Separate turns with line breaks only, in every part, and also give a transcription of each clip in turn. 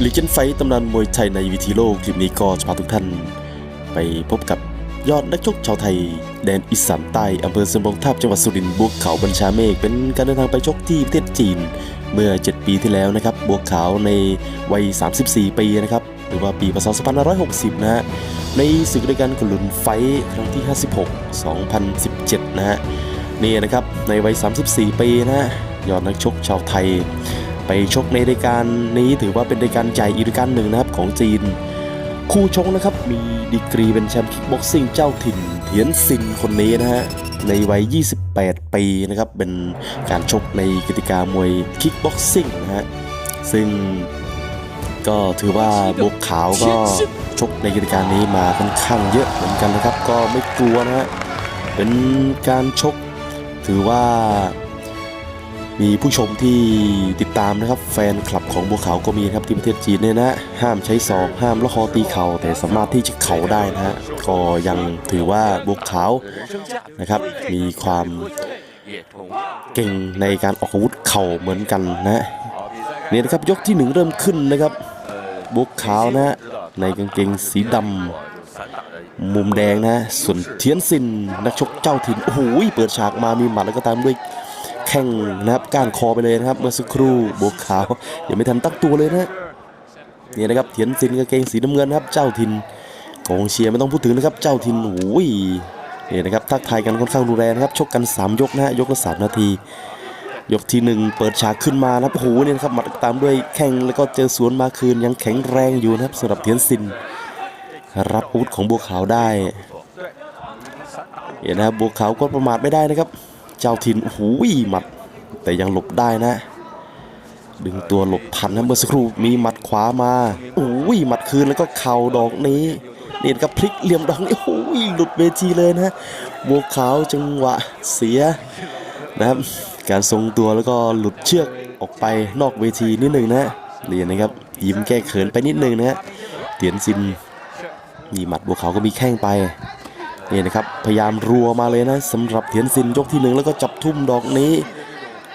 ลีเจนไฟตำนานมวยไทยในวิธีโลกคลิปนี้ก็จะพาทุกท่าน ไปพบกับยอดนักชกชาวไทย แดนอีสานใต้อำเภอสมรงทาบจังหวัดสุรินทร์บวกเขาบัญชาเมฆเป็นการเดินทางไปชกที่ประเทศจีน เมื่อ 7 ปีที่แล้วนะครับบวกขาวในวัย 34 ปีนะครับหรือว่าปีพศ2560 นะฮะในศึกรายการกุลุนไฟท์ครั้งที่ 56 2017 นะฮะนี่นะครับในวัย 34 ปีนะฮะยอดนักชกชาวไทย ไปชกในรายการนี้ถือว่าเป็นรายการใหญ่อีกรายการหนึ่งนะครับของจีน คู่ชกนะครับมีดีกรีเป็นแชมป์คิกบ็อกซิ่งเจ้าถิ่นเทียนซินคนนี้นะฮะในวัย 28 ปีนะครับเป็นการชกในกติกามวยคิกบ็อกซิ่งนะฮะซึ่งก็ถือว่าบวกขาวก็ชกในกติการนี้มาค่อนข้างเยอะเหมือนกันนะครับ ก็ไม่กลัวนะฮะเป็นการชกถือว่า มีผู้ชมที่ติดตามนะครับ แฟนคลับของบัวขาวก็มีครับที่ประเทศจีนเนี่ยนะห้ามใช้ศอกห้ามละคอตีเข่าแต่สามารถที่จะเข่าได้นะฮะก็ยังถือว่าบัวขาวนะครับ มีความเก่งในการออกอาวุธเข่าเหมือนกันนะเนี่ยนะครับยกที่หนึ่งเริ่มขึ้นนะครับบัวขาวนะในกางเกงสีดำมุมแดงนะฮะส่วนเทียนซินนักชกเจ้าถิ่นโอ้โหเปิดฉากมามีหมัดแล้วก็ตามด้วย แข่งนะครับก้านคอไปเลยนะครับเมื่อสักครู่บวกขาวยังไม่ทันตั้งตัวเลยนะนี่นะครับเถียนซินกางเกงสีน้ำเงินนะครับ เจ้าทินกองเชียร์ไม่ต้องพูดถึงนะครับ เจ้าทินโอ้ยนี่นะครับทักทายกันค่อนข้างรุนแรงนะครับชกกัน 3 ยกนะฮะยกละสามนาที ยกที่หนึ่งเปิดฉากขึ้นมานะครับโอ้โหเนี่ยครับมัดตามด้วยแข่งแล้วก็เจอสวนมาคืนยังแข็งแรงอยู่นะครับสำหรับเทียนซิน รับอาวุธของบัวขาวได้เห็นนะครับบัวขาวก็ประมาทไม่ได้นะครับ เจ้าถิ่นโอ้โหหมัด แต่ยังหลบได้นะ ดึงตัวหลบทันนะเมื่อสักครู่มีหมัดขวามาโอ้ยหมัดคืนแล้วก็เข่าดอกนี้เนี่นะครับพลิกเหลี่ยมดอกนี้โอ้ยหลุดเวทีเลยนะบัวขาวจังหวะเสียนะครับการทรงตัวแล้วก็หลุดเชือกออกไปนอกเวทีนิดหนึ่งนะเรียนนะครับยิ้มแก้เขินไปนิดหนึ่งนะฮะเตียนซินมีหมัดบัวขาวก็มีแข้งไป นี่นะครับพยายามรัวมาเลยนะสำหรับเทียนซินยกที่หนึ่งแล้วก็จับทุ่มดอกนี้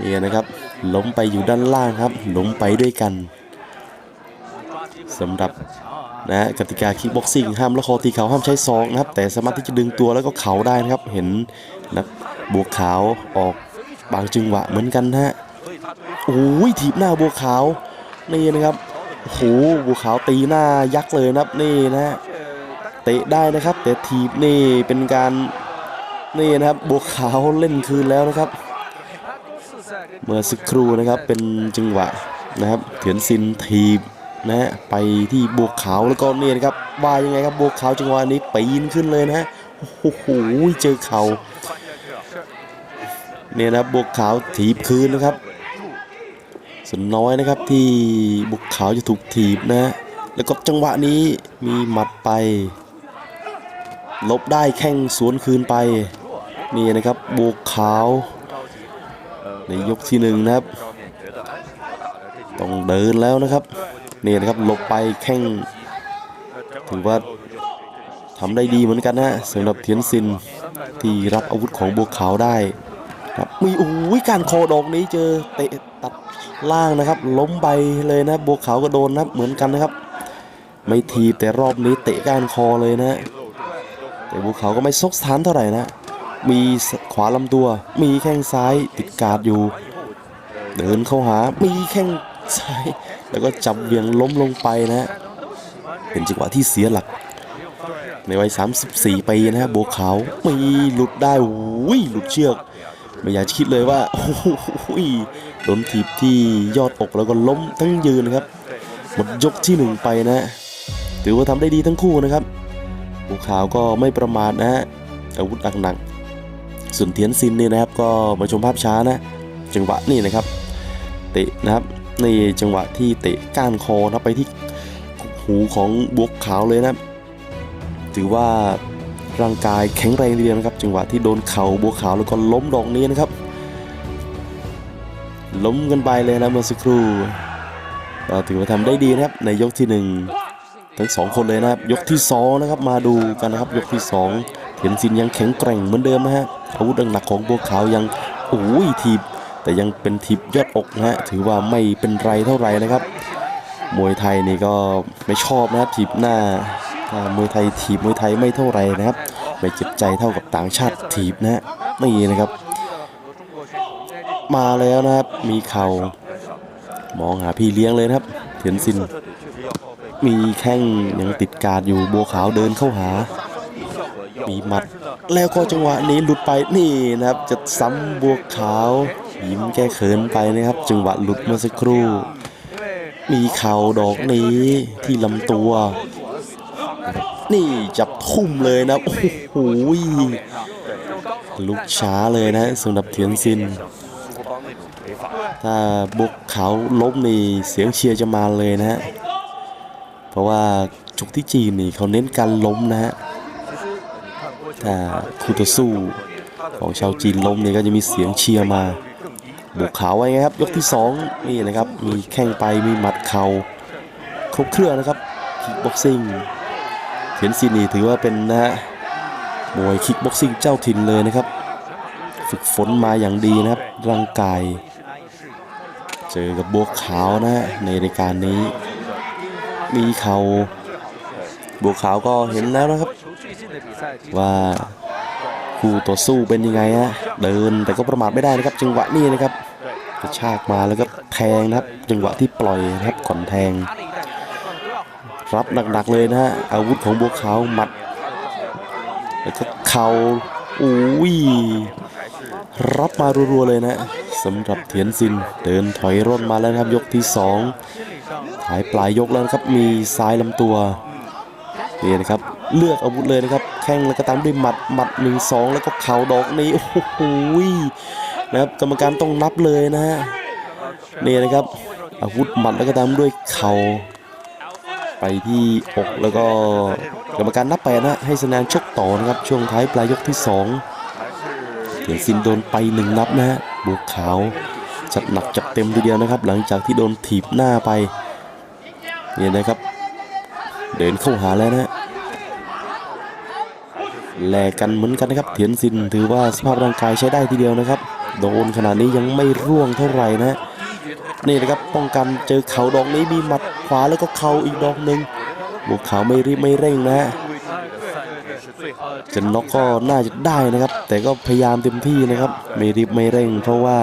นี่นะครับล้มไปอยู่ด้านล่างครับล้มไปด้วยกันสำหรับนะกติกาคิกบ็อกซิ่งห้ามละคอตีเขาห้ามใช้ซองนะครับ แต่สามารถที่จะดึงตัวแล้วก็เข่าได้นะครับ เห็นนักบัวขาวออกบางจังหวะเหมือนกันนะฮะโอ้ยถีบหน้าบัวขาวนี่นะครับโอ้โหบัวขาวตีหน้ายักษ์เลยนะครับนี่นะฮะ เตะได้นะครับ แต่ทีบนี่เป็นการนี่นะครับบัวขาวเล่นคืนแล้วนะครับ เมื่อสักครู่นะครับเป็นจังหวะนะครับเถียนซินทีบนะฮะไปที่บัวขาวแล้วก็นี่นะครับว่ายังไงครับบัวขาวจังหวะนี้ปีนขึ้นเลยนะฮะโอ้โหเจอเข่าเนี่ยนะครับบัวขาวถีบคืนนะครับส่วนน้อยนะครับที่บุกขาวจะถูกถีบนะ แล้วก็จังหวะนี้มีหมัดไป ลบได้แข้งสวนคืนไป นี่นะครับบุกขาว ในยกที่หนึ่งนะครับ ต้องเดินแล้วนะครับ นี่นะครับหลบไปแข้งถือว่าทำได้ดีเหมือนกันนะสำหรับเทียนซินที่รับอาวุธของบัวขาวได้ครับมีโอ้ยการคอดอกนี้เจอเตะตัดล่างนะครับ ล้มไปเลยนะบัวขาวก็โดนนะเหมือนกันนะครับ ไม่ทีแต่รอบนี้เตะก้านคอเลยนะ แต่บัวขาก็ไม่ซกสถานเท่าไหร่นะ มีขวาลำตัว มีแข้งซ้ายติดการ์ดอยู่ เดินเข้าหา มีแข้งซ้าย แล้วก็จับเบี่ยงล้มลงไปนะ เป็นจังหวะที่เสียหลัก ในวัย 34 ปีนะฮะบัวขาวมีหลุดได้อุ้ยหลุดเชือก ไม่อยากจะคิดเลยว่าโอ้โหโดนถีบที่ยอดอกแล้วก็ล้มทั้งยืนนะครับ หมดยกที่หนึ่งไปนะ ถือว่าทำได้ดีทั้งคู่นะครับ บัวขาวก็ไม่ประมาทนะฮะอาวุธอักหนักส่วนเทียนซินนี่นะครับก็มาชมภาพช้านะ จังหวะนี่นะครับ เตะนะครับในจังหวะที่เตะก้านคอนะไปที่หูของบวกขาวเลยนะถือว่าร่างกายแข็งแรงทีเดียวนะครับ จังหวะที่โดนเข่าบัวขาวแล้วก็ล้มดอกนี้นะครับ ล้มกันไปเลยนะเมื่อสักครู่ถือว่าทำได้ดีนะครับในยกที่หนึ่ง ทั้งสองคนเลยนะครับยกที่สองนะครับมาดูกันนะครับยกที่สองเห็นซินยังแข็งแกร่งเหมือนเดิมนะฮะอาวุธหนักของบัวขาวยังโอ้ยทีบแต่ยังเป็นทิปยอดอกนะฮะถือว่าไม่เป็นไรเท่าไหร่นะครับ มวยไทยนี่ก็ไม่ชอบนะครับถีบหน้าถ้ามวยไทยถีบมวยไทยไม่เท่าไหรนะครับไม่เจ็บใจเท่ากับต่างชาติถีบนะฮะนี่นะครับ มาแล้วนะครับมีเข่ามองหาพี่เลี้ยงเลยนะครับ เทียนซิน มีแข้งยังติดการดอยู่บัวขาวเดินเข้าหา มีหมัด แล้วก็จังหวะนี้หลุดไปนี่นะครับ จะซ้ำบัวขาวยิ้มแก้เขินไปนะครับ จังหวะหลุดเมื่อสักครู่ มีเข่าดอกนี้ที่ลำตัว นี่จับทุ่มเลยนะโอ้โหลุกช้าเลยนะสำหรับเทียนซิน ถ้าบุกเขาล้มนี่เสียงเชียร์จะมาเลยนะฮะ เพราะว่าจุกที่จีนนี่เขาเน้นการล้มนะฮะถ้าคู่ต่อสู้ของชาวจีนล้มนี่ก็จะมีเสียงเชียร์มาบุกขาไว้ไงครับ ยกที่สองนี่นะครับ มีแข้งไปมีหมัดเข่าครบเครื่องนะครับคิกบ็อกซิ่งเทียนซินนี่ถือว่าเป็นนะฮะมวยคิกบ็อกซิ่งเจ้าถิ่นเลยนะครับ ฝึกฝนมาอย่างดีนะครับร่างกาย เจอกับบัวขาวนะฮะในรายการนี้ มีเขาบัวขาวก็เห็นแล้วนะครับ ว่าคู่ต่อสู้เป็นยังไงฮะเดินแต่ก็ประมาทไม่ได้นะครับ จังหวะนี้นะครับกระชากมาแล้วก็แทงนะครับ จังหวะที่ปล่อยนะครับก่อนแทง รับหนักๆเลยนะฮะอาวุธของบัวขาวหมัดแล้วก็เข่าอุ้ยรับมารัวๆเลยนะสำหรับเทียนซินเดินถอยร่นมาแล้วครับยกที่สอง ถ่ายปลายยกแล้วนะครับมีซ้ายลำตัวนี่นะครับเลือกอาวุธเลยนะครับ แข้งแล้วก็ตามด้วยหมัดหมัดหนึ่งสองแล้วก็เข่าดอกนี้โอ้โหนะครับกรรมการต้องนับเลยนะฮะนี่นะครับ อาวุธหมัดแล้วก็ตามด้วยเข่าไปที่อกแล้วก็กรรมการนับไปนะให้สนานชกต่อนะครับช่วงท้ายปลายยกที่สองเถียนซินโดนไปหนึ่งนับนะฮะบุกขาวจัดหนักจัดเต็มทีเดียวนะครับ หลังจากที่โดนถีบหน้าไป เนี่ยนะครับ เดินเข้าหาแล้วนะฮะแลกกันเหมือนกันนะครับเทียนซินถือว่าสภาพร่างกายใช้ได้ทีเดียวนะครับ โดนขนาดนี้ยังไม่ร่วงเท่าไหร่นะนี่นะครับป้องกันเจอเข่าดอกนี้มีหมัดขวาแล้วก็เข่าอีกดอกหนึ่งบุกเขาไม่รีบไม่เร่งนะจะน็อกก็น่าจะได้นะครับ แต่ก็พยายามเต็มที่นะครับ ไม่รีบไม่เร่ง เพราะว่า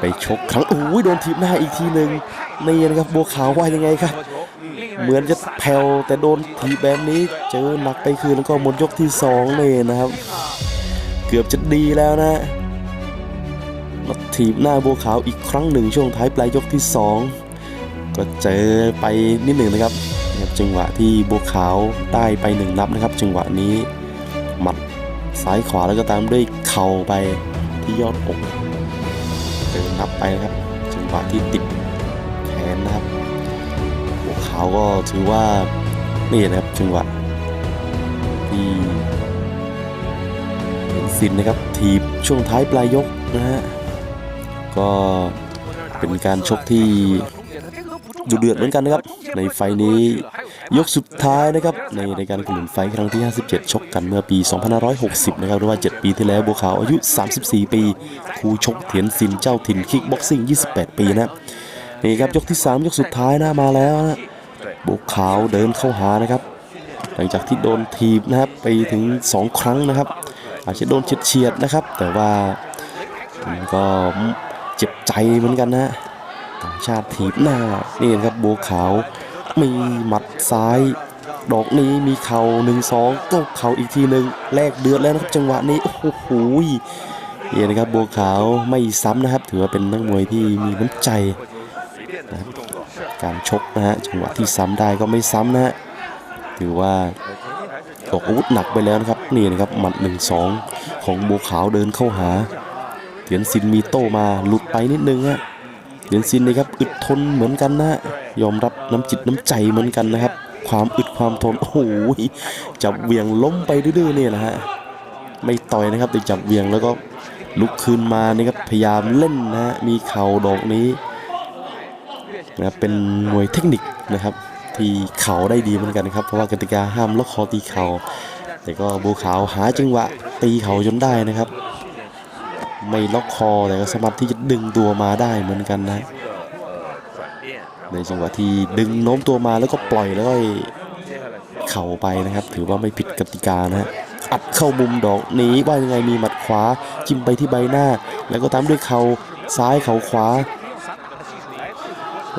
ไปชกครั้งโอ้ยโดนทีบหน้าอีกทีหนึ่ง นี่นะครับบัวขาวว่ายังไงครับ เหมือนจะแผ่วแต่โดนทีแบบนี้ เจอหนักไปคืนแล้วก็หมดยกที่สองเลยนะครับ เกือบจะดีแล้วนะมาถีบหน้าบัวขาวอีกครั้งหนึ่งช่วงท้ายปลายยกที่สองก็เจอไปนิดหนึ่งนะครับนะครับจังหวะที่บัวขาวได้ไปหนึ่งนับนะครับ จังหวะนี้หมัดซ้ายขวาแล้วก็ตามด้วยเข่าไปที่ยอดอกเจอนับไปนะครับ จังหวะที่ติดาวก็ถือว่านี่นะครับจังหวะที่เห็นสินนะครับถีบช่วงท้ายปลายยกนะฮะก็เป็นการชกที่ดุเดือดเหมือนกันนะครับ ในไฟล์นี้ยกสุดท้ายนะครับ ในรายการขุนไฟครั้งที่ 57 ชกกันเมื่อปี 2560 นะครับหรือว่า 7 ปีที่แล้วบัวขาวอายุ 34 ปีครูชกเถียนซินเจ้าถิ่นคิกบ็อกซิ่ง 28 ปีนะนี่ครับยกที่ 3 ยกสุดท้ายนะมาแล้วนะ บุกขาวเดินเข้าหานะครับ หลังจากที่โดนทีบนะครับไปถึง 2 ครั้งนะครับ อาจจะโดนเฉียดๆนะครับ แต่ว่าก็เจ็บใจเหมือนกันนะต่างชาติถีบหน้านี่นะครับบัวขาวมีหมัดซ้าย ดอกนี้มีเข่าหนึ่งสองก็เข่าอีกทีหนึ่งแลกเดือดแล้วนะครับจังหวะนี้โอ้โหนี่นะครับบัวขาวไม่ซ้ำนะครับ ถือว่าเป็นนักมวยที่มีน้ำใจ นะการชกนะฮะจังหวะที่ซ้ำได้ก็ไม่ซ้ำนะฮะถือว่าออกอาวุธหนักไปแล้วนะครับนี่นะครับหมัดหนึ่งสองของบัวขาวเดินเข้าหาเถียนซินมีโต้มาหลุดไปนิดนึงฮะเถียนซินนะครับอึดทนเหมือนกันนะยอมรับน้ำจิตน้ำใจเหมือนกันนะครับ ความอึดความทนโอ้โหจับเวียงล้มไปดื้อๆเนี่ยนะฮะไม่ต่อยนะครับแต่จับเวียงแล้วก็ลุกคืนมานี่ครับพยายามเล่นนะฮะมีเข่าดอกนี้ นะครับเป็นมวยเทคนิคนะครับ ที่เข่าได้ดีเหมือนกันนะครับ เพราะว่ากติกาห้ามล็อกคอตีเข่าแต่ก็บัวขาวหาจังหวะตีเข่าจนได้นะครับ ไม่ล็อกคอแต่ก็สามารถที่จะดึงตัวมาได้เหมือนกันนะในจังหวะที่ดึงโน้มตัวมาแล้วก็ปล่อยแล้วก็เข่าไปนะครับ ถือว่าไม่ผิดกติกานะฮะอัดเข้ามุมดอกนี้ว่ายังไงมีหมัดขวาจิ้มไปที่ใบหน้า แล้วก็ตามด้วยเข่าซ้ายเข่าขวา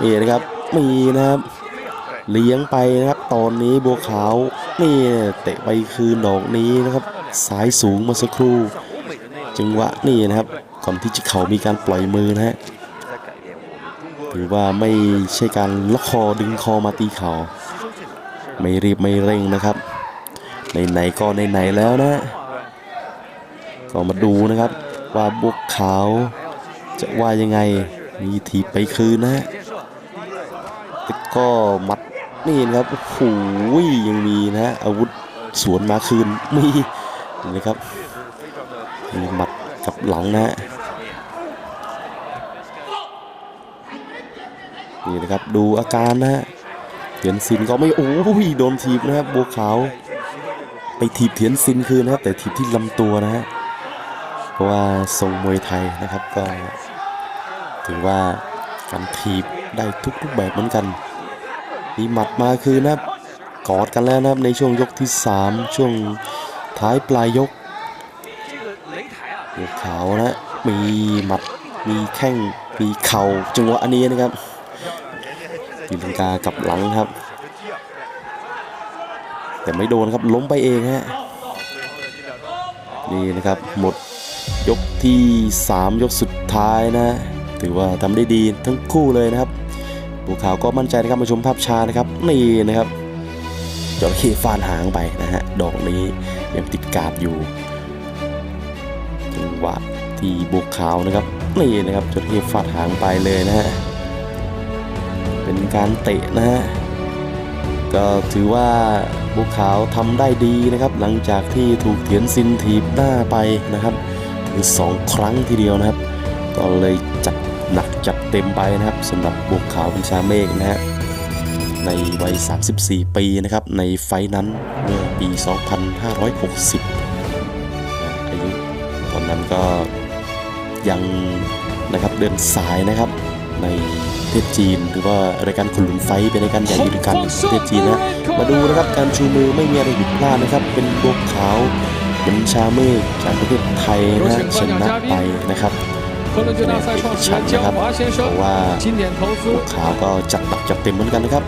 นี่นะครับมีนะครับเลี้ยงไปนะครับ ตอนนี้บัวขาวนี่เตะไปคืนดอกนี้นะครับ สายสูงมาสักครู่ จังหวะนี่นะครับ ก่อนที่จะเขามีการปล่อยมือนะฮะถือว่าไม่ใช่การล็อกคอดึงคอมาตีเขาไม่รีบไม่เร่งนะครับไหนๆก็ไหนๆแล้วนะ ก็มาดูนะครับ ว่าบัวขาวจะว่ายังไงมีทีบไปคืนนะฮะ ก็มัดนี่นะครับโอ้โหยังมีนะฮะอาวุธสวนมาคืนมีนะครับมีหมัดกับหลังนะฮะนี่นะครับดูอาการนะฮะเทียนซินก็ไม่โอ้ยโดนทีบนะครับบัวขาว ไปทีบเทียนซินคืนนะครับ แต่ทีบที่ลำตัวนะฮะเพราะว่าทรงมวยไทยนะครับก็ถือว่าการทีบได้ทุกรูปแบบเหมือนกัน มีหมัดมาคือนะครับกอดกันแล้วนะครับในช่วงยกที่ 3 ช่วงท้ายปลายยกหัวขาวนะมีหมัดมีแข้งมีเข่าจังหวะอันนี้นะครับตีลังกากับหลังครับ แต่ไม่โดนครับล้มไปเองฮะนี่นะครับหมดยกที่ 3 ยกสุดท้ายนะ ถือว่าทำได้ดีทั้งคู่เลยนะครับ บัวขาวก็มั่นใจนะครับมาชมภาพช้านะครับนี่นะครับจระเข้ฟาดหางไปนะฮะดอกนี้ยังติดกาบอยู่จังหวะที่บัวขาวนะครับนี่นะครับจระเข้ฟาดหางไปเลยนะฮะเป็นการเตะนะฮะก็ถือว่าบัวขาวทำได้ดีนะครับ หลังจากที่ถูกเถียนซินทีบหน้าไปนะครับถึงสองครั้งทีเดียวนะครับ ก็เลย หนักจัดเต็มไปนะครับสำหรับบุกขาวบัญชาเมฆนะฮะในวัย 34 ปีนะครับ ในไฟนั้นเมื่อปี 2560อายุตอนนั้นก็ยังนะครับเดินสายนะครับในประเทศจีนหรือว่ารายการขุนหลุนไฟเป็นรายการใหญ่อยู่ด้วยกันประเทศจีนนะมาดูนะครับการชูมือไม่มีอะไรผิดพลาดนะครับ เป็นบุกขาวบัญชาเมฆจากประเทศไทยนะชนะไปนะครับ
คนละจุดหน้าสายช่อง
เสี
ย
งเจ้าหวา
เสียงชนเพ
ราะว่าขาวก็จัดหนักจัดเต็มเหมือนกันนะครับ